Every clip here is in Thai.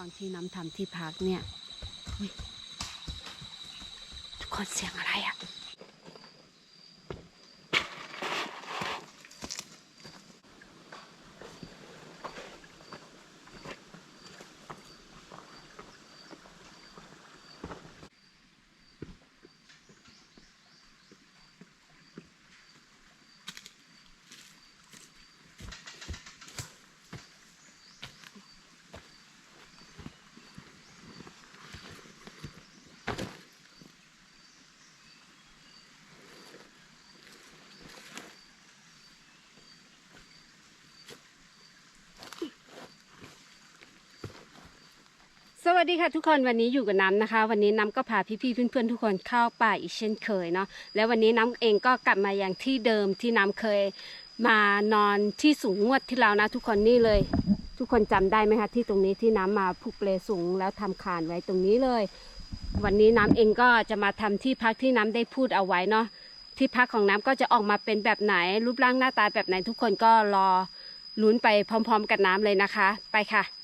ว่างที่น้ำทำที่พักเนี่ยทุกคนเสียงอะไรอะส วัสดีค่ะทุกคนวันนี้อยู่กับน้ำนะคะ วันนี้น้ำก็พาพี่ๆเพื่อนๆทุกคนเข้าป่าอีกเช่นเคยเนาะแล้ววันนี้น้ำเองก็กลับมาอย่างที่เดิมที่น้ำเคยมานอนที่สูงงวดที่แล้วนะ ทุกคนนี่เลย ทุกคนจำได้ไหมคะที่ตรงนี้ที่น้ำมาผูกเปลสูงแล้วทำคานไว้ตรงนี้เลย วันนี้น้ำเองก็จะมาทำที่พักที่น้ำได้พูดเอาไว้เนาะที่พักของน้ำก็จะออกมาเป็นแบบไหน รูปร่างหน้าตาแบบไหนทุกคนก็รอลุ้นไปพร้อม ๆ กับน้ำเลยนะคะ ไปค่ะ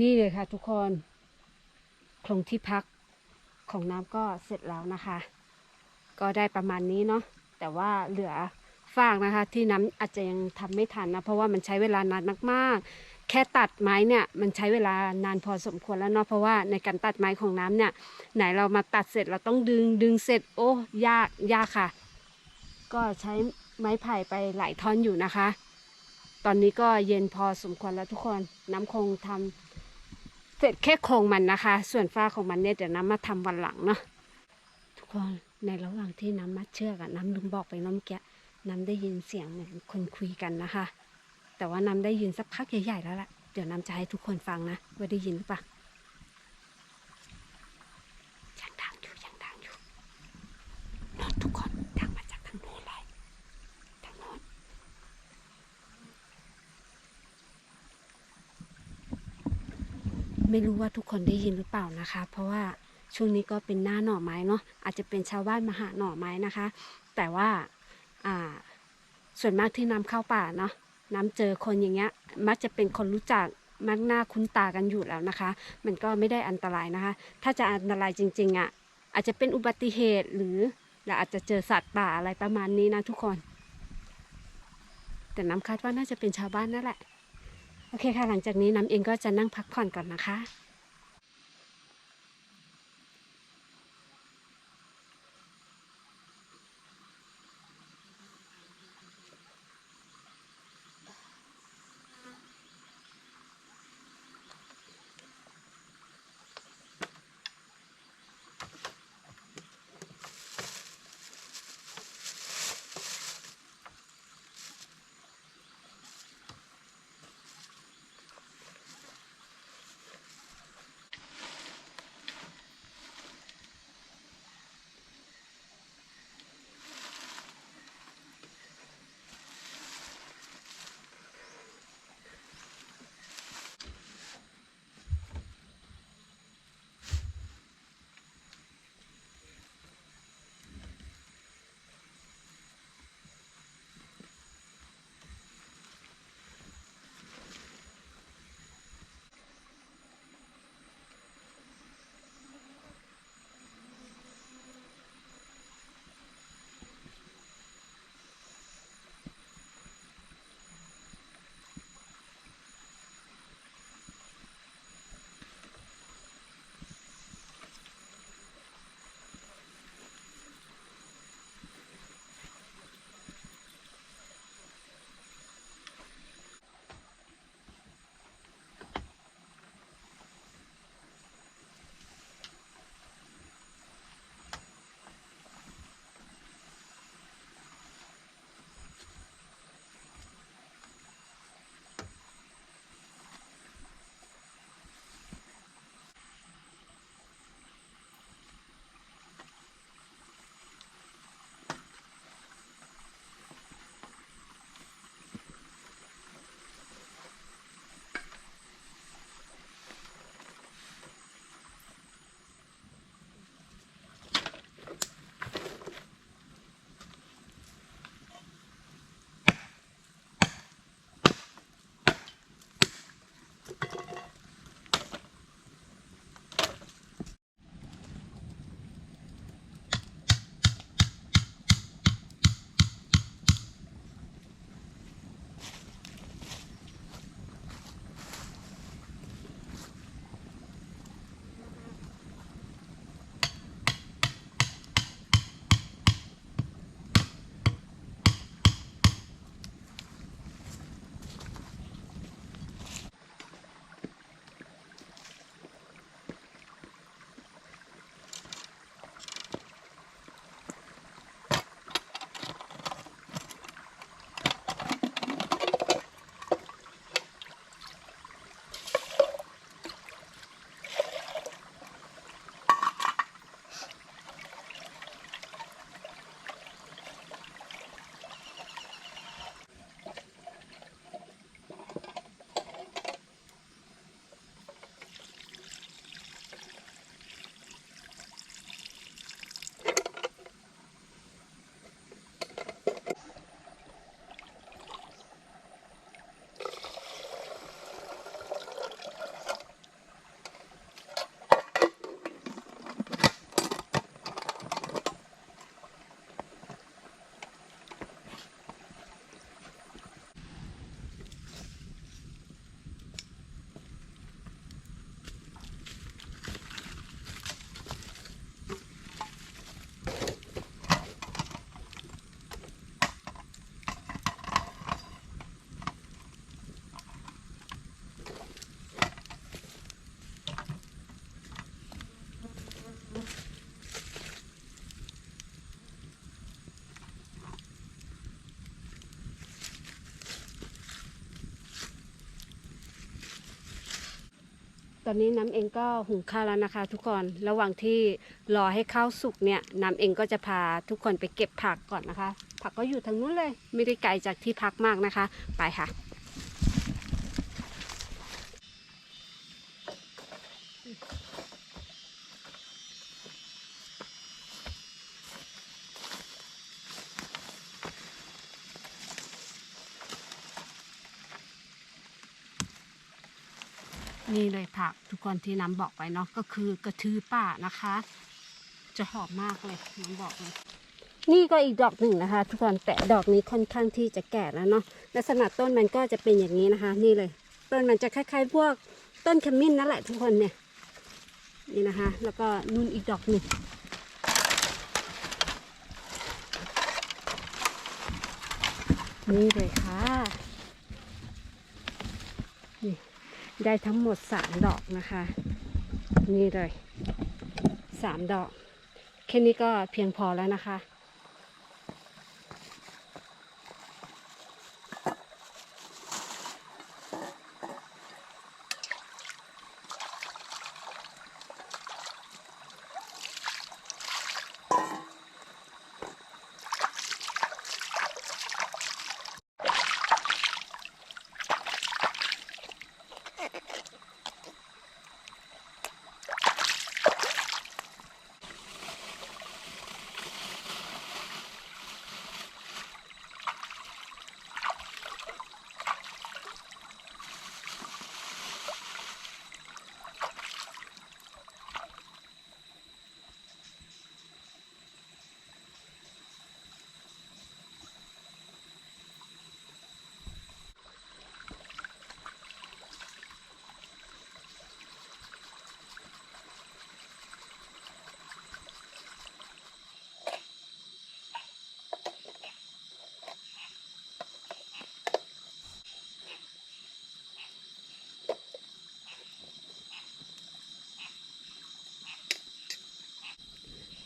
นี่เลยค่ะทุกคนโครงที่พักของน้ำก็เสร็จแล้วนะคะ ก็ได้ประมาณนี้เนาะแต่ว่าเหลือฟากนะคะ ที่น้ำอาจจะยังทำไม่ทันนะ เพราะว่ามันใช้เวลานานมาก ๆ แค่ตัดไม้เนี่ยมันใช้เวลานานพอสมควรแล้วเนาะเพราะว่าในการตัดไม้ของน้ำเนี่ย ไหนเรามาตัดเสร็จเราต้องดึงดึงเสร็จ โอ้ยากยากค่ะ ก็ใช้ไม้ไผ่ไปหลายท่อนอยู่นะคะ ตอนนี้ก็เย็นพอสมควรแล้วทุกคนน้ำคงทำ เสร็จแค่โครงมันนะคะ ส่วนฝ้าของมันเนี่ยเดี๋ยวน้ำมาทำวันหลังเนาะทุกคนในระหว่างที่น้ำมัดเชือกอะน้ำลืมบอกไปน้ำแกะน้ำได้ยินเสียงเหมือนคนคุยกันนะคะ แต่ว่าน้ำได้ยินสักพักใหญ่ๆแล้วแหละเดี๋ยวน้ำจะให้ทุกคนฟังนะว่าได้ยินหรือเปล่ายังดังอยู่ยังดังอยู่โนนทุกคนดังมาจากทางโน้นเลยทางโน้น ไม่รู้ว่าทุกคนได้ยินหรือเปล่านะคะ เพราะว่าช่วงนี้ก็เป็นหน้าหน่อไม้เนาะอาจจะเป็นชาวบ้านมาหาหน่อไม้นะคะ แต่ว่าอ่าส่วนมากที่น้ำเข้าป่าเนาะน้ำเจอคนอย่างเงี้ย มักจะเป็นคนรู้จักมักหน้าคุ้นตากันอยู่แล้วนะคะ มันก็ไม่ได้อันตรายนะคะ ถ้าจะอันตรายจริงๆอะ่ะอาจจะเป็นอุบัติเหตุหรือเราอาจจะเจอสัตว์ป่าอะไรประมาณนี้นะทุกคน แต่น้ำคาดว่าน่าจะเป็นชาวบ้านนั่นแหละ โอเคค่ะ หลังจากนี้น้ำเองก็จะนั่งพักผ่อนก่อนนะคะ อนนี้น้ำเองก็หุงข้าวแล้วนะคะ ทุกคนระหว่างที่รอให้ข้าวสุกเนี่ยน้ำเองก็จะพาทุกคนไปเก็บผักก่อนนะคะ ผักก็อยู่ทางนู้นเลย ไม่ได้ไกลจากที่พักมากนะคะ ไปค่ะ นี่เลยผักทุกคนที่น้ำบอกไปเนาะก็คือกระทือป่านะคะ จะหอมมากเลยน้ำบอกเลยนี่ก็อีกดอกหนึ่งนะคะ ทุกคนแต่ดอกนี้ค่อนข้างที่จะแก่แล้วเนาะลักษณะต้นมันก็จะเป็นอย่างนี้นะคะ นี่เลย ต้นมันจะคล้ายๆพวกต้นขมิ้นนั่นแหละทุกคนเนี่ยนี่นะคะ แล้วก็นู่นอีกดอกหนึ่งนี่เลยค่ะนี่ ได้ทั้งหมดสามดอกนะคะ นี่เลยสามดอก แค่นี้ก็เพียงพอแล้วนะคะ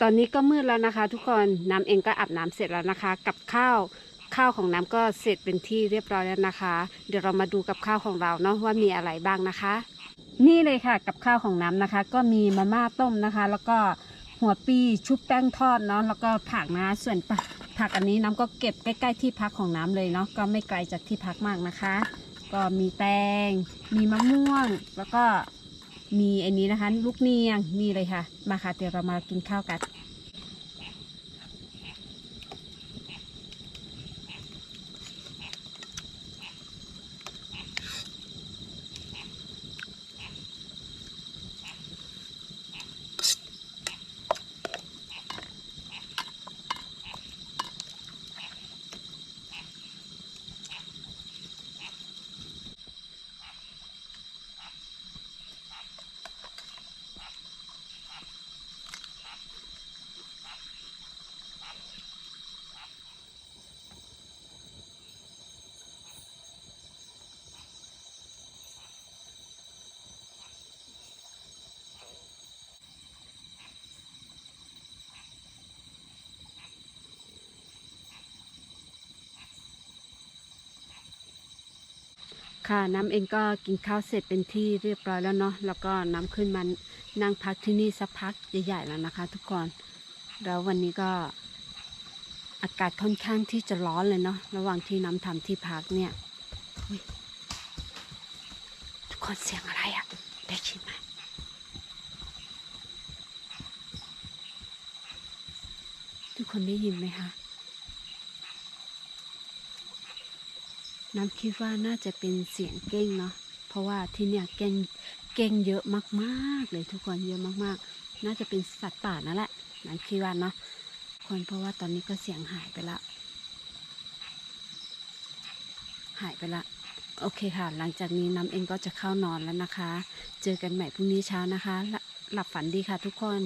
ตอนนี้ก็มืดแล้วนะคะ ทุกคนน้ำเองก็อาบน้ำเสร็จแล้วนะคะ กับข้าวข้าวของน้ำก็เสร็จเป็นที่เรียบร้อยแล้วนะคะ เดี๋ยวเรามาดูกับข้าวของเราเนาะว่ามีอะไรบ้างนะคะ นี่เลยค่ะกับข้าวของน้ำนะคะ ก็มีมาม่าต้มนะคะ แล้วก็หัวปีชุบแป้งทอดเนาะแล้วก็ผักนะส่วนผักอันนี้น้ำก็เก็บใกล้ๆที่พักของน้ำเลยเนาะก็ไม่ไกลจากที่พักมากนะคะ ก็มีแตง มีมะม่วงแล้วก็ มีอันนี้นะคะ ลูกเนียงนี่เลยค่ะ มาค่ะ เดี๋ยวเรามากินข้าวกัน ค่ะน้ำเองก็กินข้าวเสร็จเป็นที่เรียบร้อยแล้วเนาะแล้วก็น้ำขึ้นมานั่งพักที่นี่สักพักใหญ่ๆแล้วนะคะ ทุกคนแล้ววันนี้ก็อากาศค่อนข้างที่จะร้อนเลยเนาะระหว่างที่น้ำทำที่พักเนี่ยทุกคนเสียงอะไรอะได้ยินไหมทุกคนได้ยินไหมคะ น้ำคิดว่าน่าจะเป็นเสียงเก้งเนาะ เพราะว่าที่เนี่ยเก้งเก้งเยอะมากๆเลยทุกคนเยอะมากๆ น่าจะเป็นสัตว์ป่านั่นแหละน้ำคิดว่าเนาะ คนเพราะว่าตอนนี้ก็เสียงหายไปละ หายไปละ โอเคค่ะ หลังจากนี้น้ำเองก็จะเข้านอนแล้วนะคะ เจอกันใหม่พรุ่งนี้เช้านะคะ หลับฝันดีค่ะทุกคน